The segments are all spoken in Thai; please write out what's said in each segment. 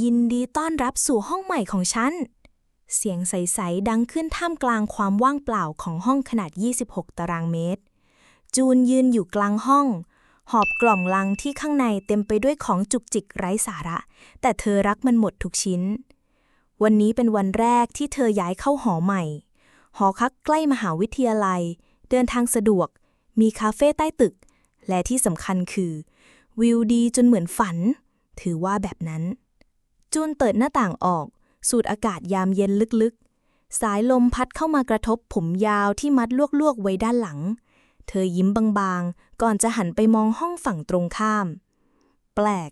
ยินดีต้อนรับสู่ห้องใหม่ของฉัน เสียงใส ๆ ดังขึ้นท่ามกลางความว่างเปล่าของห้องขนาด 26 ตารางเมตร จูนยืนอยู่กลางห้อง หอบกล่องลังที่ข้างในเต็มไปด้วยของจุกจิกไร้สาระ แต่เธอรักมันหมดทุกชิ้น วันนี้เป็นวันแรกที่เธอย้ายเข้าหอใหม่ หอพักใกล้มหาวิทยาลัย เดินทางสะดวก มีคาเฟ่ใต้ตึก และที่สำคัญคือ วิวดีจนเหมือนฝัน ถือว่าแบบนั้น จูนเปิดหน้าต่างออก สูดอากาศยามเย็นลึกๆ สายลมพัดเข้ามากระทบผมยาวที่มัดลวกๆไว้ด้านหลัง เธอยิ้มบางๆ ก่อนจะหันไปมองห้องฝั่งตรงข้าม แปลก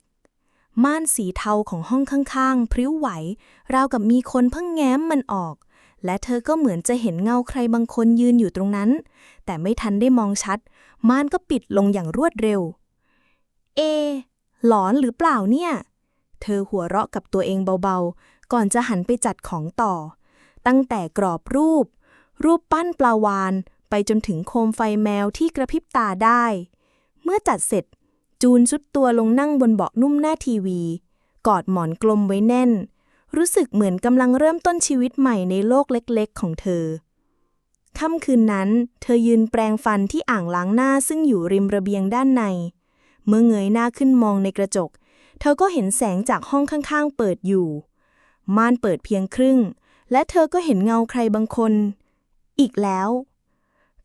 ม่านสีเทาของห้องข้างๆ พริ้วไหว ราวกับมีคนเพิ่งแง้มมันออก และเธอก็เหมือนจะเห็นเงาใครบางคนยืนอยู่ตรงนั้น แต่ไม่ทันได้มองชัด ม่านก็ปิดลงอย่างรวดเร็ว เอ หลอนหรือเปล่าเนี่ย เธอหัวเราะกับตัวเองเบาๆ ก่อนจะหันไปจัดของต่อ ตั้งแต่กรอบรูป รูปปั้นปลาวาน ไปจนถึงโคมไฟแมวที่กระพริบตาได้ เมื่อจัดเสร็จ จูนสุดตัวลงนั่งบนเบาะนุ่มหน้าทีวี กอดหมอนกลมไว้แน่น รู้สึกเหมือนกำลังเริ่มต้นชีวิตใหม่ในโลกเล็กๆ ของเธอค่ำคืนนั้น เธอยืนแปรงฟันที่อ่างล้างหน้าซึ่งอยู่ริมระเบียงด้านใน เมื่อเงยหน้าขึ้นมองในกระจก เธอก็เห็นแสงจากห้องข้างๆ เปิดอยู่ ม่านเปิดเพียงครึ่ง และเธอก็เห็นเงาใครบางคน อีกแล้ว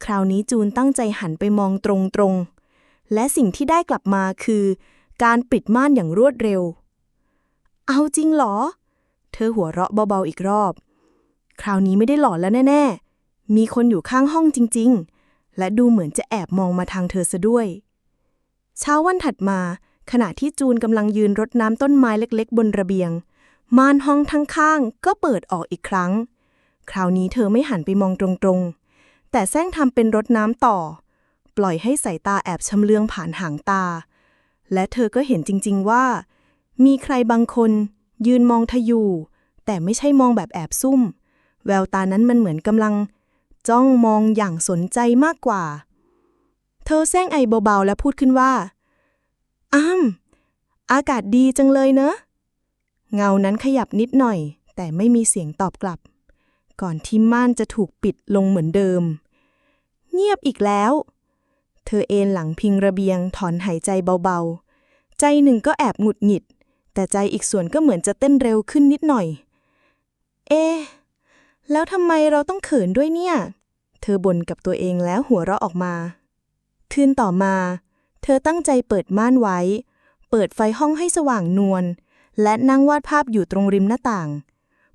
คราวนี้จูนตั้งใจหันไปมองตรงๆ และสิ่งที่ได้กลับมาคือ การปิดม่านอย่างรวดเร็ว เอาจริงเหรอ เธอหัวเราะเบาๆอีกรอบ คราวนี้ไม่ได้หลอนแล้วแน่ๆ มีคนอยู่ข้างห้องจริง ๆ และดูเหมือนจะแอบมองมาทางเธอซะด้วย เช้าวันถัดมา ขณะที่จูนกำลังยืนรดน้ำต้นไม้เล็กๆ บนระเบียง ม่านห้องทั้งข้างก็เปิดออกอีกครั้ง คราวนี้เธอไม่หันไปมองตรงๆ แต่แซงทำเป็นรดน้ำต่อ ปล่อยให้สายตาแอบชำเลืองผ่านหางตา และเธอก็เห็นจริงๆว่า มีใครบางคน ยืนมองเธออยู่ แต่ไม่ใช่มองแบบแอบซุ่ม แววตานั้นมันเหมือนกำลัง จ้องมองอย่างสนใจมากกว่า เธอแซงไอเบาๆและพูดขึ้นว่า อ้ามอากาศดีจังเลยเนอะ เงานั้นขยับนิดหน่อย แต่ไม่มีเสียงตอบกลับ ก่อนที่ม่านจะถูกปิดลงเหมือนเดิม เงียบอีกแล้ว เธอเอนหลังพิงระเบียงถอนหายใจเบาๆ ใจหนึ่งก็แอบหงุดหงิด แต่ใจอีกส่วนก็เหมือนจะเต้นเร็วขึ้นนิดหน่อย เอ๊แล้วทำไมเราต้องเขินด้วยเนี่ย เธอบ่นกับตัวเองแล้วหัวเราะออกมา คืนต่อมา เธอตั้งใจเปิดม่านไว้ เปิดไฟห้องให้สว่างนวล และนั่งวาดภาพอยู่ตรงริมหน้าต่าง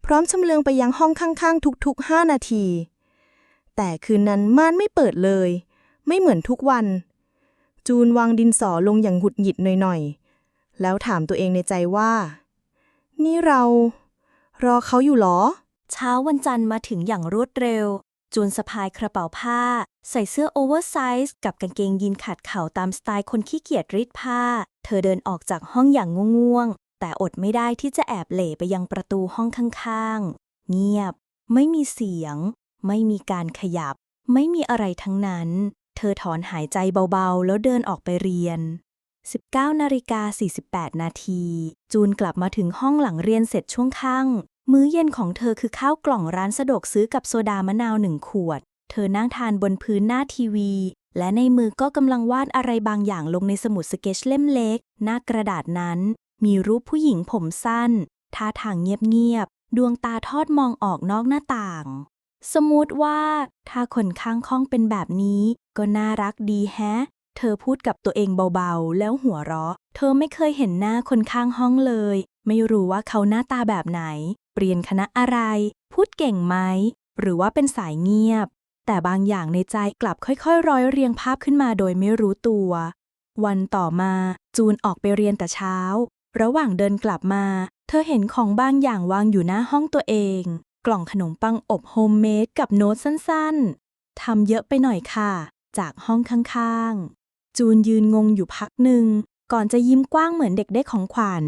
พร้อมชำเลืองไปยังห้องข้างๆ ทุกๆ5นาที แต่คืนนั้นม่านไม่เปิดเลย ไม่เหมือนทุกวัน จูนวางดินสอลงอย่างหุดหงิดหน่อยๆ แล้วถามตัวเองในใจว่า นี่เรา รอเขาอยู่เหรอ เช้าวันจันทร์มาถึงอย่างรวดเร็ว จูนสะพายกระเป๋าผ้า ใส่เสื้อโอเวอร์ไซส์กับกางเกงยีนขาดเข่าตามสไตล์คนขี้เกียจรีดผ้า เธอเดินออกจากห้องอย่างง่วงๆ แต่อดไม่ได้ที่จะแอบเหล่ไปยังประตูห้องข้างๆ เงียบ ไม่มีเสียง ไม่มีการขยับ ไม่มีอะไรทั้งนั้น เธอถอนหายใจเบาๆ แล้วเดินออกไปเรียน19นาฬิกา48 นาที จูนกลับมาถึงห้องหลังเรียนเสร็จช่วงค่ำ มื้อเย็นของเธอคือข้าวกล่องร้านสะดวกซื้อกับโซดามะนาวหนึ่งขวด เธอนั่งทานบนพื้นหน้าทีวี และในมือก็กำลังวาดอะไรบางอย่างลงในสมุดสเก็ตเล่มเล็ก หน้ากระดาษนั้น มีรูปผู้หญิงผมสั้น ท่าทางเงียบๆ ดวงตาทอดมองออกนอกหน้าต่าง สมมติว่า ถ้าคนข้างห้องเป็นแบบนี้ ก็น่ารักดีแฮะ เธอพูดกับตัวเองเบาๆ แล้วหัวเราะ เธอไม่เคยเห็นหน้าคนข้างห้องเลย ไม่รู้ว่าเขาหน้าตาแบบไหน เรียนคณะอะไร พูดเก่งไหม หรือว่าเป็นสายเงียบ แต่บางอย่างในใจกลับค่อยๆ ร้อยเรียงภาพขึ้นมาโดยไม่รู้ตัว วันต่อมาจูนออกไปเรียนแต่เช้า ระหว่างเดินกลับมา เธอเห็นของบางอย่างวางอยู่หน้าห้องตัวเอง กล่องขนมปังอบโฮมเมดกับโน้ตสั้นๆ ทำเยอะไปหน่อยค่ะ จากห้องข้างๆ จูนยืนงงอยู่พักหนึ่ง ก่อนจะยิ้มกว้างเหมือนเด็กได้ของขวัญ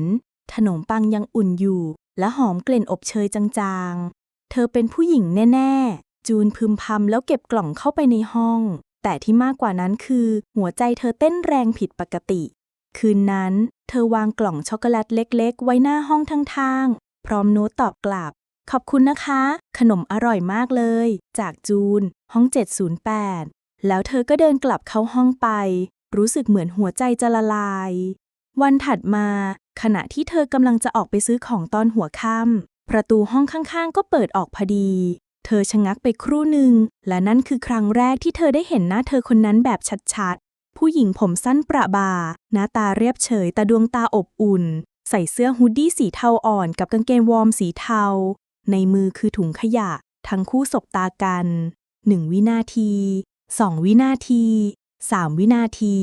ขนมปังยังอุ่นอยู่ และหอมกลิ่นอบเชยจางๆ เธอเป็นผู้หญิงแน่ ๆ จูนพึมพำแล้วเก็บกล่องเข้าไปในห้อง แต่ที่มากกว่านั้นคือ หัวใจเธอเต้นแรงผิดปกติ คืนนั้น เธอวางกล่องช็อกโกแลตเล็ก ๆ ไว้หน้าห้องทางๆ พร้อมโน้ตตอบกลับ ขอบคุณนะคะ ขนมอร่อยมากเลย จากจูน ห้อง 708 แล้วเธอก็เดินกลับเข้าห้องไป รู้สึกเหมือนหัวใจจะละลาย วันถัดมา ขณะที่เธอกำลังจะออกไปซื้อของตอนหัวค่ำประตูห้องข้างๆ ก็เปิดออกพอดี เธอชะงักไปครู่หนึ่ง และนั่นคือครั้งแรกที่เธอได้เห็นหน้าเธอคนนั้นแบบชัดๆ ผู้หญิงผมสั้นประบา หน้าตาเรียบเฉยแต่ดวงตาอบอุ่น ใส่เสื้อฮูดดี้สีเทาอ่อนกับกางเกงวอร์มสีเทา ในมือคือถุงขยะ ทั้งคู่สบตากันหนึ่งวินาทีสองวินาทีสามวินาที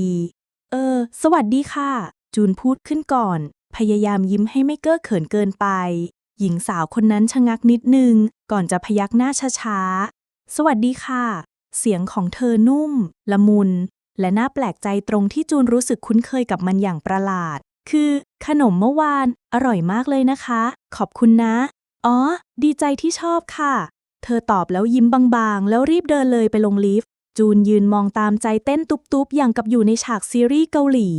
เออ สวัสดีค่ะ จูนพูดขึ้นก่อน พยายามยิ้มให้ไม่เก้อเขินเกินไป หญิงสาวคนนั้นชะงักนิดนึง ก่อนจะพยักหน้าช้าๆ สวัสดีค่ะ เสียงของเธอนุ่ม ละมุน และน่าแปลกใจตรงที่จูนรู้สึกคุ้นเคยกับมันอย่างประหลาด คือ ขนมเมื่อวาน อร่อยมากเลยนะคะ ขอบคุณนะ อ๋อ ดีใจที่ชอบค่ะ เธอตอบแล้วยิ้มบางๆ แล้วรีบเดินเลยไปลงลิฟต์จูนยืนมองตามใจเต้นตุบๆ อย่างกับอยู่ในฉากซีรีส์เกาหลี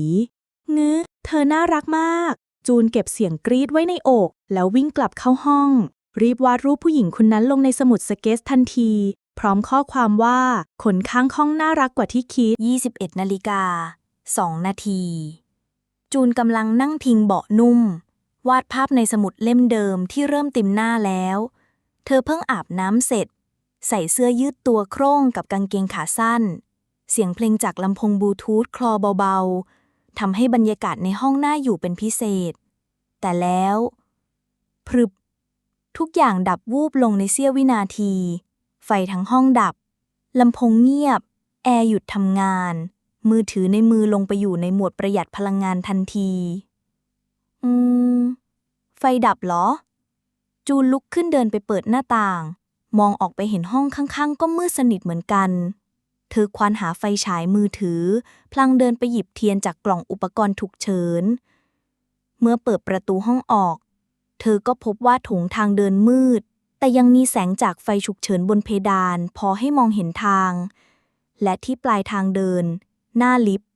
งื้อเธอน่ารักมาก จูนเก็บเสียงกรีดไว้ในอก แล้ววิ่งกลับเข้าห้อง รีบวาดรูปผู้หญิงคนนั้นลงในสมุดสเก็ตทันที พร้อมข้อความว่า ขนข้างห้องน่ารักกว่าที่คิด 21นาฬิกา2นาที จูนกำลังนั่งพิงเบาะนุ่ม วาดภาพในสมุดเล่มเดิมที่เริ่มติมหน้าแล้ว เธอเพิ่งอาบน้ำเสร็จ ใส่เสื้อยืดตัวโคร่งกับกางเกงขาสั้น เสียงเพลงจากลำโพงบลูทูธคลอเบาๆ ทำให้บรรยากาศในห้องน่าอยู่เป็นพิเศษ แต่แล้ว พรึบ ทุกอย่างดับวูบลงในเสี้ยววินาที ไฟทั้งห้องดับลำโพงเงียบ แอร์หยุดทำงาน มือถือในมือลงไปอยู่ในหมวดประหยัดพลังงานทันที อืม ไฟดับเหรอ จูนลุกขึ้นเดินไปเปิดหน้าต่าง มองออกไปเห็นห้องข้างๆ ก็มืดสนิทเหมือนกัน เธอควานหาไฟฉายมือถือ พลางเดินไปหยิบเทียนจากกล่องอุปกรณ์ฉุกเฉิน เมื่อเปิดประตูห้องออก เธอก็พบว่าโถงทางเดินมืด แต่ยังมีแสงจากไฟฉุกเฉินบนเพดาน พอให้มองเห็นทาง และที่ปลายทางเดิน หน้าลิฟต์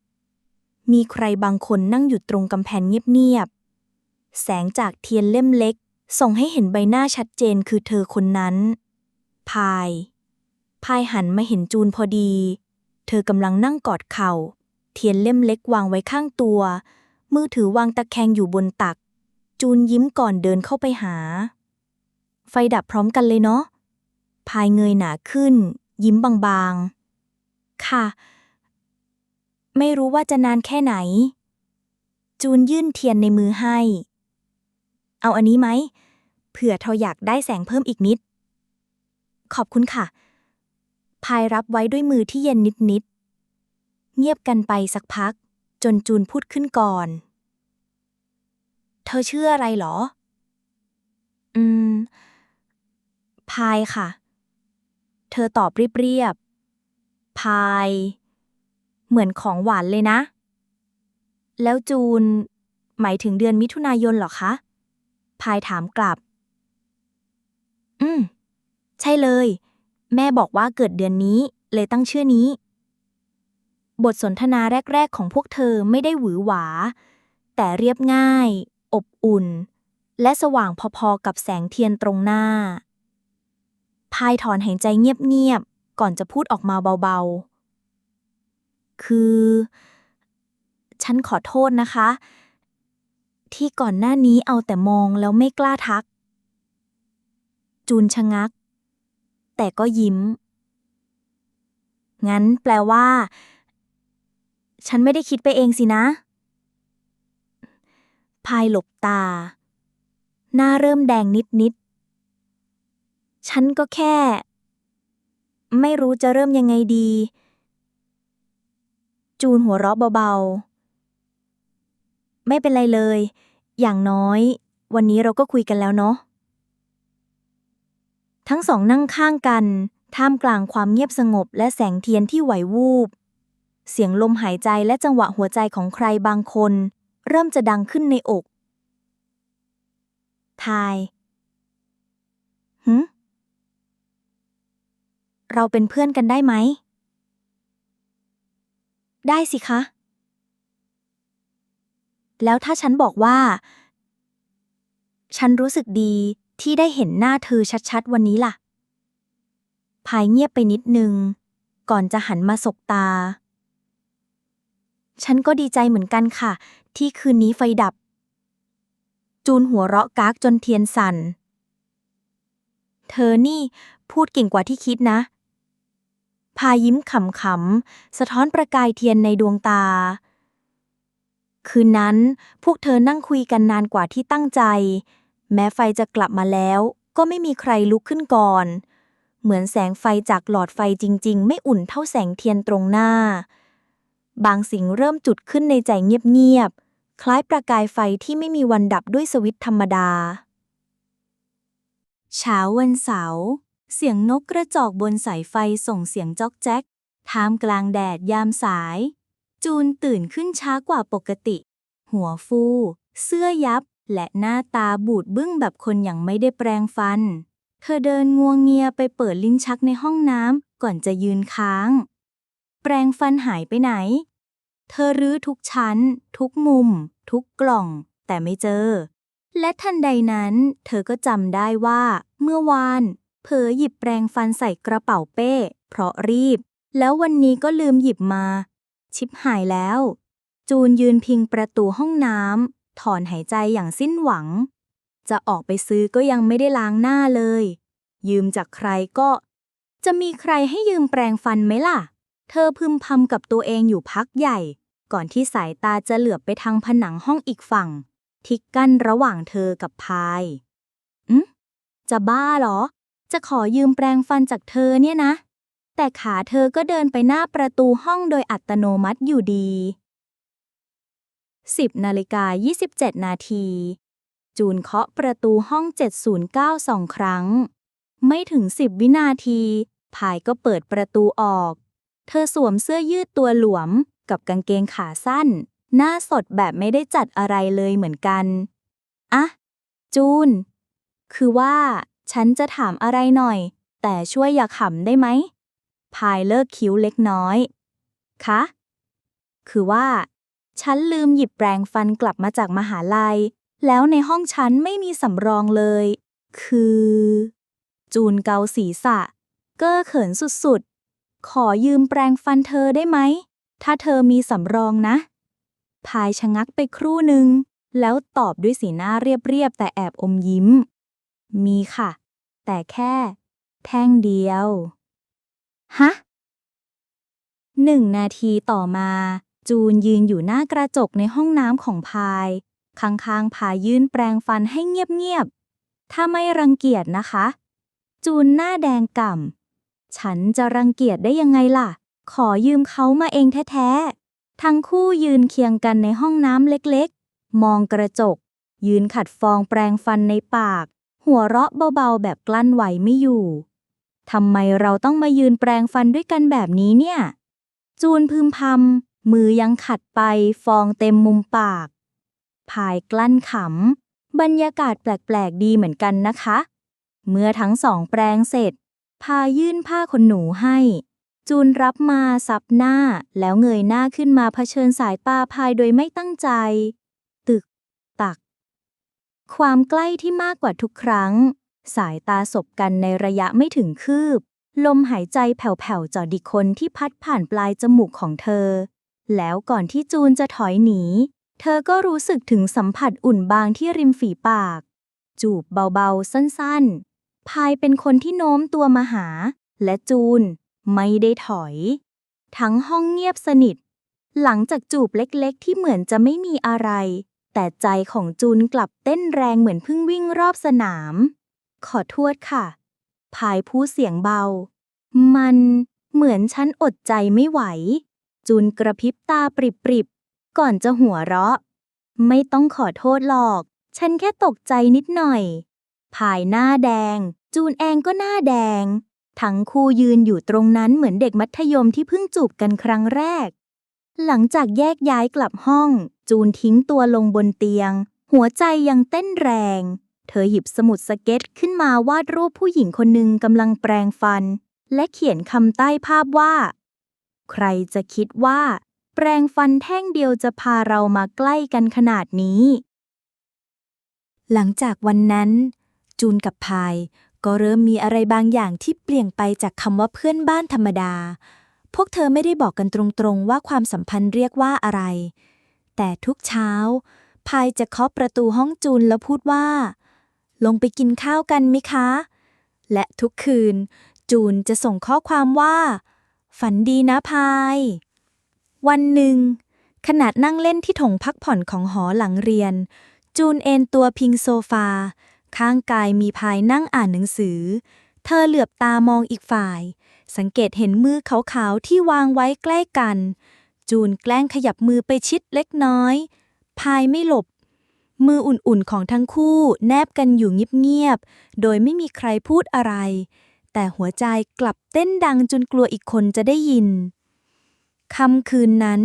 มีใครบางคนนั่งอยู่ตรงกำแพงเงียบๆ แสงจากเทียนเล่มเล็ก ส่งให้เห็นใบหน้าชัดเจนคือเธอคนนั้น พาย พายหันมาเห็นจูนพอดี เธอกำลังนั่งกอดเข่า เทียนเล่มเล็กวางไว้ข้างตัว มือถือวางตะแคงอยู่บนตัก จูนยิ้มก่อนเดินเข้าไปหา ไฟดับพร้อมกันเลยเนาะ พายเงยหนาขึ้น ยิ้มบางๆ ค่ะ ไม่รู้ว่าจะนานแค่ไหน จูนยื่นเทียนในมือให้ เอาอันนี้ไหม เผื่อเธออยากได้แสงเพิ่มอีกนิด ขอบคุณค่ะ พายรับไว้ด้วยมือที่เย็นนิดๆ เงียบกันไปสักพัก จนจูนพูดขึ้นก่อน เธอชื่ออะไรเหรอ อืม พายค่ะ เธอตอบเรียบๆ พาย เหมือนของหวานเลยนะ แล้วจูน หมายถึงเดือนมิถุนายนเหรอคะ พายถามกลับ อืม ใช่เลย แม่บอกว่าเกิดเดือนนี้ เลยตั้งชื่อนี้ บทสนทนาแรก ๆ ของพวกเธอไม่ได้หวือหวา แต่เรียบง่าย อบอุ่น และสว่างพอๆกับแสงเทียนตรงหน้า พายถอนหายใจเงียบ ๆ ก่อนจะพูดออกมาเบา ๆ คือ ฉันขอโทษนะคะ ที่ก่อนหน้านี้เอาแต่มองแล้วไม่กล้าทัก จูนชะงัก แต่ก็ยิ้ม งั้นแปลว่า ฉันไม่ได้คิดไปเองสินะ พายหลบตา หน้าเริ่มแดงนิดๆฉันก็แค่ ไม่รู้จะเริ่มยังไงดี จูนหัวเราะเบาๆ ไม่เป็นไรเลย อย่างน้อย วันนี้เราก็คุยกันแล้วเนาะ ทั้งสองนั่งข้างกัน ท่ามกลางความเงียบสงบและแสงเทียนที่ไหววูบ เสียงลมหายใจและจังหวะหัวใจของใครบางคน เริ่มจะดังขึ้นในอก ทายหึเราเป็นเพื่อนกันได้ไหม ได้สิคะ แล้วถ้าฉันบอกว่า ฉันรู้สึกดี ที่ได้เห็นหน้าเธอชัดๆ วันนี้ล่ะพายเงียบไปนิดนึง ก่อนจะหันมาสบตา ฉันก็ดีใจเหมือนกันค่ะ ที่คืนนี้ไฟดับ จูนหัวเราะกากจนเทียนสั่น เธอนี่พูดเก่งกว่าที่คิดนะ พายิ้มขำๆ สะท้อนประกายเทียนในดวงตาคืนนั้นพวกเธอนั่งคุยกันนานกว่าที่ตั้งใจ แม้ไฟจะกลับมาแล้ว ก็ไม่มีใครลุกขึ้นก่อน เหมือนแสงไฟจากหลอดไฟจริง ๆ ไม่อุ่นเท่าแสงเทียนตรงหน้า บางสิ่งเริ่มจุดขึ้นในใจเงียบ ๆ คล้ายประกายไฟที่ไม่มีวันดับด้วยสวิตธรรมดา เช้าวันเสาร์เสียงนกกระจอกบนสายไฟส่งเสียงจอกแจ๊กท่ามกลางแดดยามสาย จูนตื่นขึ้นช้ากว่าปกติ หัวฟู เสื้อยับ และหน้าตาบูดบึ้งแบบคนอย่างไม่ได้แปรงฟัน เธอเดินงวงเงียไปเปิดลิ้นชักในห้องน้ำก่อนจะยืนค้าง แปรงฟันหายไปไหน เธอรื้อทุกชั้น ทุกมุม ทุกกล่อง แต่ไม่เจอ และทันใดนั้น เธอก็จำได้ว่า เมื่อวาน เผลอหยิบแปรงฟันใส่กระเป๋าเป้ เพราะรีบ แล้ววันนี้ก็ลืมหยิบมา ชิบหายแล้ว จูนยืนพิงประตูห้องน้ำ ถอนหายใจอย่างสิ้นหวัง จะออกไปซื้อก็ยังไม่ได้ล้างหน้าเลย ยืมจากใครก็ จะมีใครให้ยืมแปรงฟันไหมล่ะ เธอพึมพำกับตัวเองอยู่พักใหญ่ ก่อนที่สายตาจะเหลือบไปทางผนังห้องอีกฝั่ง ที่กั้นระหว่างเธอกับพายอืมจะบ้าเหรอ จะขอยืมแปรงฟันจากเธอเนี่ยนะ แต่ขาเธอก็เดินไปหน้าประตูห้องโดยอัตโนมัติอยู่ดี 10นาฬิกา27 นาที จูนเคาะประตูห้อง 709สองครั้ง ไม่ถึง 10 วินาที พายก็เปิดประตูออก เธอสวมเสื้อยืดตัวหลวม กับกางเกงขาสั้น หน้าสดแบบไม่ได้จัดอะไรเลยเหมือนกัน อะ จูน คือว่า ฉันจะถามอะไรหน่อย แต่ช่วยอย่าขำได้ไหม พายเลิกคิ้วเล็กน้อย คะ คือว่า ฉันลืมหยิบแปรงฟันกลับมาจากมหาลัย แล้วในห้องฉันไม่มีสำรองเลย คือ จูนเกาศีรษะ เก้อเขินสุดๆ ขอยืมแปรงฟันเธอได้ไหม ถ้าเธอมีสำรองนะ พายชะงักไปครู่หนึ่ง แล้วตอบด้วยสีหน้าเรียบๆ แต่แอบอมยิ้ม มีค่ะ แต่แค่ แท่งเดียว ฮะหนึ่งนาทีต่อมา จูนยืนอยู่หน้ากระจกในห้องน้ำของพาย ข้างๆพายยื่นแปรงฟันให้เงียบๆ ถ้าไม่รังเกียจนะคะ จูนหน้าแดงก่ำ ฉันจะรังเกียจได้ยังไงล่ะ ขอยืมเขามาเองแท้ๆ ทั้งคู่ยืนเคียงกันในห้องน้ำเล็กๆ มองกระจก ยืนขัดฟองแปรงฟันในปาก หัวเราะเบาๆ แบบกลั้นไหวไม่อยู่ทำไมเราต้องมายืนแปรงฟันด้วยกันแบบนี้เนี่ย จูนพึมพำ มือยังขัดไปฟองเต็มมุมปากพายกลั้นขำ บรรยากาศแปลก ๆ ดีเหมือนกันนะคะ เมื่อทั้งสองแปรงเสร็จ พายื่นผ้าขนหนูให้ จูนรับมาซับหน้าแล้วเงยหน้าขึ้นมาเผชิญสายตาพายโดยไม่ตั้งใจ ตึก ตัก ความใกล้ที่มากกว่าทุกครั้ง สายตาสบกันในระยะไม่ถึงคืบลมหายใจแผ่วๆจอดดิคนที่พัดผ่านปลายจมูกของเธอ แล้วก่อนที่จูนจะถอยหนี เธอก็รู้สึกถึงสัมผัสอุ่นบางที่ริมฝีปาก จูบเบาๆ สั้นๆ พายเป็นคนที่โน้มตัวมาหา และจูนไม่ได้ถอย ทั้งห้องเงียบสนิท หลังจากจูบเล็กๆ ที่เหมือนจะไม่มีอะไร แต่ใจของจูนกลับเต้นแรงเหมือนเพิ่งวิ่งรอบสนาม ขอโทษค่ะ พายพูดเสียงเบา มันเหมือนฉันอดใจไม่ไหว จูนกระพริบตาปริบๆ ก่อนจะหัวเราะ ไม่ต้องขอโทษหรอก ฉันแค่ตกใจนิดหน่อยพายหน้าแดง จูนเองก็หน้าแดง ทั้งคู่ยืนอยู่ตรงนั้นเหมือนเด็กมัธยมที่เพิ่งจูบกันครั้งแรก หลังจากแยกย้ายกลับห้อง จูนทิ้งตัวลงบนเตียง หัวใจยังเต้นแรง เธอหยิบสมุดสเก็ตขึ้นมาวาดรูปผู้หญิงคนหนึ่งกำลังแปรงฟัน และเขียนคำใต้ภาพว่า ใครจะคิดว่า แปรงฟันแท่งเดียวจะพาเรามาใกล้กันขนาดนี้ หลังจากวันนั้น จูนกับพายก็เริ่มมีอะไรบางอย่างที่เปลี่ยนไปจากคำว่าเพื่อนบ้านธรรมดา พวกเธอไม่ได้บอกกันตรงๆว่าความสัมพันธ์เรียกว่าอะไร แต่ทุกเช้า พายจะเคาะประตูห้องจูนแล้วพูดว่า ลงไปกินข้าวกันไหมคะ และทุกคืน จูนจะส่งข้อความว่า ฝันดีนะพาย วันหนึ่ง ขณะนั่งเล่นที่ถงพักผ่อนของหอหลังเรียน จูนเอนตัวพิงโซฟา ข้างกายมีพายนั่งอ่านหนังสือ เธอเหลือบตามองอีกฝ่าย สังเกตเห็นมือขาวๆที่วางไว้ใกล้กัน จูนแกล้งขยับมือไปชิดเล็กน้อย พายไม่หลบ มืออุ่นๆของทั้งคู่แนบกันอยู่เงียบๆโดยไม่มีใครพูดอะไร แต่หัวใจกลับเต้นดังจนกลัวอีกคนจะได้ยินค่ำคืนนั้น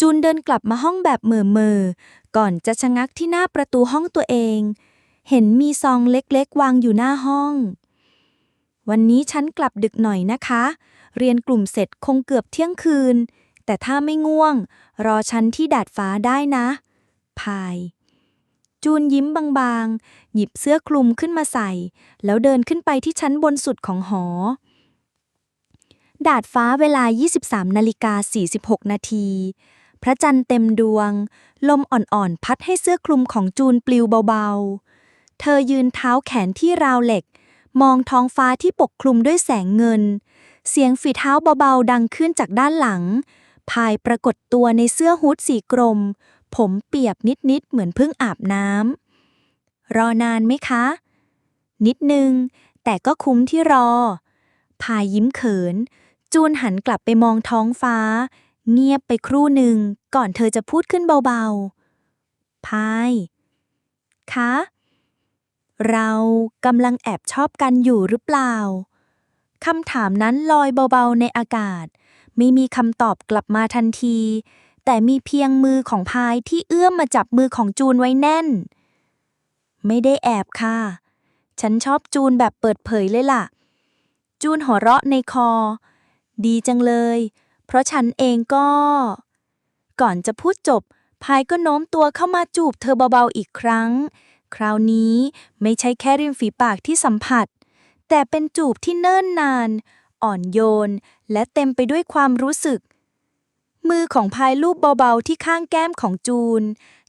จูนเดินกลับมาห้องแบบเมื่อๆก่อนจะชะงักที่หน้าประตูห้องตัวเอง เห็นมีซองเล็กๆ วางอยู่หน้าห้อง วันนี้ฉันกลับดึกหน่อยนะคะ เรียนกลุ่มเสร็จคงเกือบเที่ยงคืน แต่ถ้าไม่ง่วง รอฉันที่ดาดฟ้าได้นะ พาย จูนยิ้มบางๆ หยิบเสื้อคลุมขึ้นมาใส่ แล้วเดินขึ้นไปที่ชั้นบนสุดของหอ ดาดฟ้าเวลา 23 นาฬิกา 46 นาที พระจันทร์เต็มดวง ลมอ่อนๆ พัดให้เสื้อคลุมของจูนปลิวเบาๆ เธอยืนเท้าแขนที่ราวเหล็ก มองท้องฟ้าที่ปกคลุมด้วยแสงเงิน เสียงฝีเท้าเบาๆ ดังขึ้นจากด้านหลัง พายปรากฏตัวในเสื้อฮู้ดสีกรม ผมเปียกนิดๆเหมือนเพิ่งอาบน้ำ รอนานไหมคะ นิดนึง แต่ก็คุ้มที่รอ พายยิ้มเขิน จูนหันกลับไปมองท้องฟ้า เงียบไปครู่หนึ่ง ก่อนเธอจะพูดขึ้นเบาๆ พาย คะ เรากำลังแอบชอบกันอยู่หรือเปล่า คำถามนั้นลอยเบาๆในอากาศ ไม่มีคำตอบกลับมาทันที แต่มีเพียงมือของพายที่เอื้อมมาจับมือของจูนไว้แน่น ไม่ได้แอบค่ะ ฉันชอบจูนแบบเปิดเผยเลยล่ะ จูนหัวเราะในคอ ดีจังเลย เพราะฉันเองก็ ก่อนจะพูดจบ พายก็โน้มตัวเข้ามาจูบเธอเบาๆอีกครั้ง คราวนี้ไม่ใช่แค่ริมฝีปากที่สัมผัส แต่เป็นจูบที่เนิ่นนาน อ่อนโยน และเต็มไปด้วยความรู้สึก มือของพายลูบเบาๆที่ข้างแก้มของจูน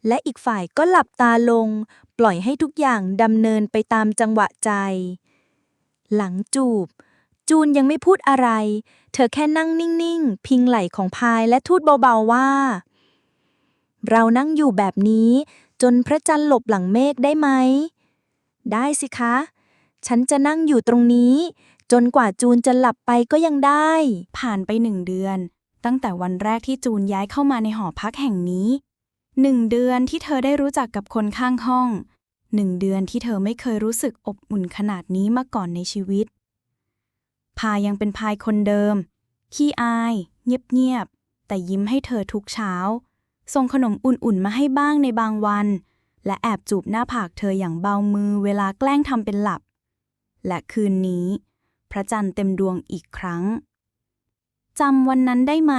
และอีกฝ่ายก็หลับตาลง ปล่อยให้ทุกอย่างดำเนินไปตามจังหวะใจ หลังจูบ จูนยังไม่พูดอะไร เธอแค่นั่งนิ่งๆ พิงไหล่ของพายและทูดเบาๆว่า เรานั่งอยู่แบบนี้ จนพระจันทร์หลบหลังเมฆได้ไหม ได้สิคะ ฉันจะนั่งอยู่ตรงนี้ จนกว่าจูนจะหลับไปก็ยังได้ ผ่านไปหนึ่งเดือน ตั้งแต่วันแรกที่จูนย้ายเข้ามาในหอพักแห่งนี้ หนึ่งเดือนที่เธอได้รู้จักกับคนข้างห้อง หนึ่งเดือนที่เธอไม่เคยรู้สึกอบอุ่นขนาดนี้มาก่อนในชีวิต พายังเป็นพายคนเดิม ขี้อาย เงียบๆ แต่ยิ้มให้เธอทุกเช้า ส่งขนมอุ่นๆ มาให้บ้างในบางวัน และแอบจูบหน้าผากเธออย่างเบามือเวลาแกล้งทำเป็นหลับ และคืนนี้ พระจันทร์เต็มดวงอีกครั้ง จำวันนั้นได้ไหม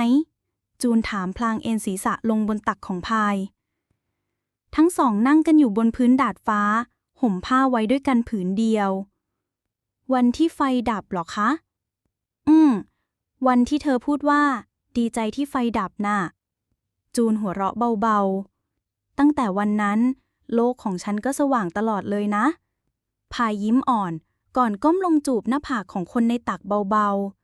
จูนถามพลางเอ็นศีรษะลงบนตักของพาย ทั้งสองนั่งกันอยู่บนพื้นดาดฟ้า ห่มผ้าไว้ด้วยกันผืนเดียว วันที่ไฟดับหรอคะ อืม วันที่เธอพูดว่า ดีใจที่ไฟดับน่ะ จูนหัวเราะเบาๆ ตั้งแต่วันนั้น โลกของฉันก็สว่างตลอดเลยนะ พายยิ้มอ่อนก่อนก้มลงจูบหน้าผากของคนในตักเบาๆ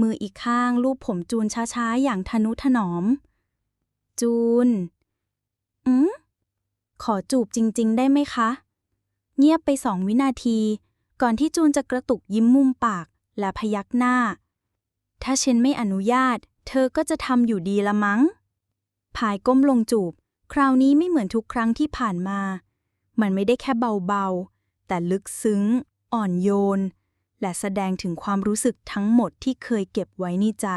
มืออีกข้างลูบผมจูนช้าๆ อย่างทนุถนอม จูน อืมขอจูบจริง ๆ ได้ไหมคะ เงียบไปสองวินาที ก่อนที่จูนจะกระตุกยิ้มมุมปากและพยักหน้า ถ้าฉันไม่อนุญาต เธอก็จะทำอยู่ดีละมั้ง พายก้มลงจูบ คราวนี้ไม่เหมือนทุกครั้งที่ผ่านมา มันไม่ได้แค่เบาๆ แต่ลึกซึ้ง อ่อนโยน และแสดงถึงความรู้สึกทั้งหมดที่เคยเก็บไว้ในใจ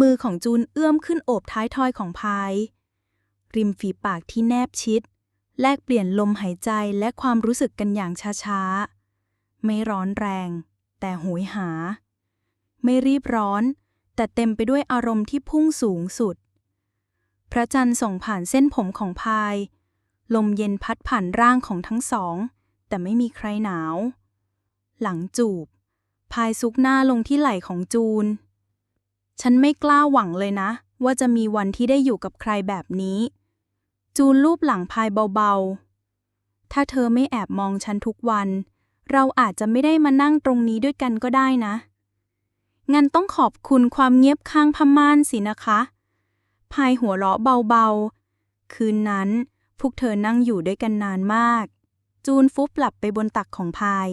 มือของจูนเอื้อมขึ้นโอบท้ายทอยของพาย ริมฝีปากที่แนบชิด แลกเปลี่ยนลมหายใจและความรู้สึกกันอย่างช้าๆ ไม่ร้อนแรง แต่โหยหา ไม่รีบร้อน แต่เต็มไปด้วยอารมณ์ที่พุ่งสูงสุด พระจันทร์ส่องผ่านเส้นผมของพาย ลมเย็นพัดผ่านร่างของทั้งสอง แต่ไม่มีใครหนาว หลังจูบ พายซุกหน้าลงที่ไหล่ของจูน ฉันไม่กล้าหวังเลยนะ ว่าจะมีวันที่ได้อยู่กับใครแบบนี้ จูนลูบหลังพายเบาๆ ถ้าเธอไม่แอบมองฉันทุกวัน เราอาจจะไม่ได้มานั่งตรงนี้ด้วยกันก็ได้นะ งั้นต้องขอบคุณความเงียบข้างพม่านสินะคะพายหัวเราะเบาๆ คืนนั้นพวกเธอนั่งอยู่ด้วยกันนานมาก จูนฟุบหลับไปบนตักของพาย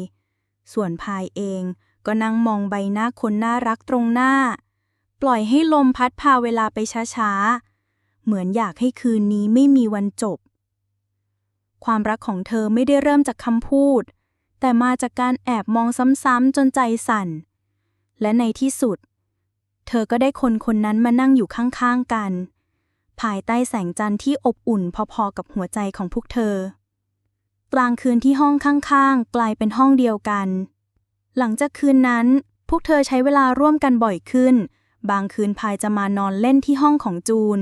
ส่วนพายเองก็นั่งมองใบหน้าคนน่ารักตรงหน้า ปล่อยให้ลมพัดพาเวลาไปช้าๆ เหมือนอยากให้คืนนี้ไม่มีวันจบ ความรักของเธอไม่ได้เริ่มจากคำพูด แต่มาจากการแอบมองซ้ำๆจนใจสั่น และในที่สุด เธอก็ได้คนคนนั้นมานั่งอยู่ข้างๆกัน ภายใต้แสงจันทร์ที่อบอุ่นพอๆกับหัวใจของพวกเธอ กลางคืนที่ห้องข้างๆ กลายเป็นห้องเดียวกัน หลังจากคืนนั้น พวกเธอใช้เวลาร่วมกันบ่อยขึ้น บางคืนพายจะมานอนเล่นที่ห้องของจูน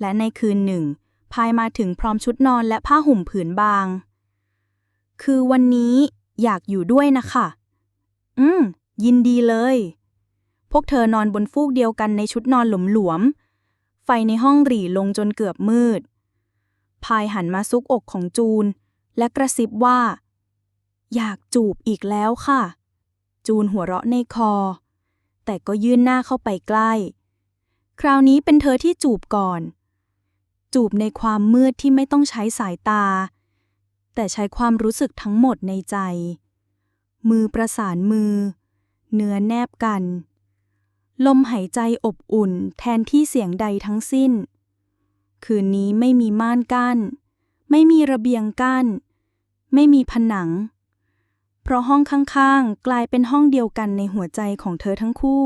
และในคืนหนึ่งพายมาถึงพร้อมชุดนอนและผ้าห่มผืนบาง คือวันนี้อยากอยู่ด้วยนะคะ อืม ยินดีเลย พวกเธอนอนบนฟูกเดียวกันในชุดนอนหลวมๆ ไฟในห้องหรี่ลงจนเกือบมืด พายหันมาซุกอกของจูน และกระซิบว่า อยากจูบอีกแล้วค่ะ จูนหัวเราะในคอ แต่ก็ยื่นหน้าเข้าไปใกล้ คราวนี้เป็นเธอที่จูบก่อน จูบในความมืดที่ไม่ต้องใช้สายตา แต่ใช้ความรู้สึกทั้งหมดในใจ มือประสานมือ เนื้อแนบกัน ลมหายใจอบอุ่นแทนที่เสียงใดทั้งสิ้น คืนนี้ไม่มีม่านกั้น ไม่มีระเบียงกั้น ไม่มีผนัง เพราะห้องข้างๆ กลายเป็นห้องเดียวกันในหัวใจของเธอทั้งคู่